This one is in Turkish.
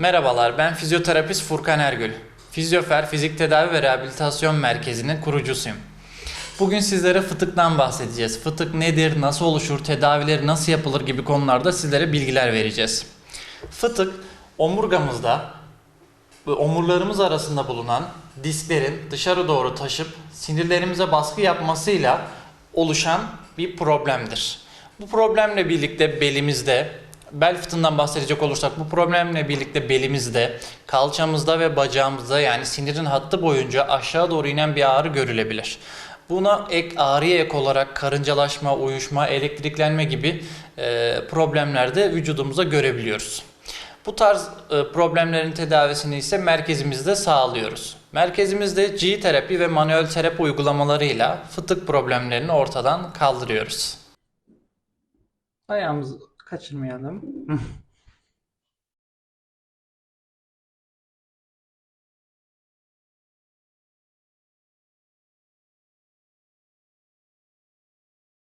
Merhabalar, ben fizyoterapist Furkan Ergül. Fizyofer Fizik Tedavi ve Rehabilitasyon Merkezi'nin kurucusuyum. Bugün sizlere fıtıktan bahsedeceğiz. Fıtık nedir, nasıl oluşur, tedavileri nasıl yapılır gibi konularda sizlere bilgiler vereceğiz. Fıtık, omurgamızda omurlarımız arasında bulunan disklerin dışarı doğru taşıp sinirlerimize baskı yapmasıyla oluşan bir problemdir. Bu problemle birlikte belimizde, bel fıtığından bahsedecek olursak bu problemle birlikte belimizde, kalçamızda ve bacağımızda yani sinirin hattı boyunca aşağı doğru inen bir ağrı görülebilir. Buna ek ağrıya ek olarak karıncalaşma, uyuşma, elektriklenme gibi e, problemler de vücudumuza görebiliyoruz. Bu tarz e, problemlerin tedavisini ise merkezimizde sağlıyoruz. Merkezimizde G terapi ve manuel terapi uygulamalarıyla fıtık problemlerini ortadan kaldırıyoruz. Ayağımızı kaçırmayalım.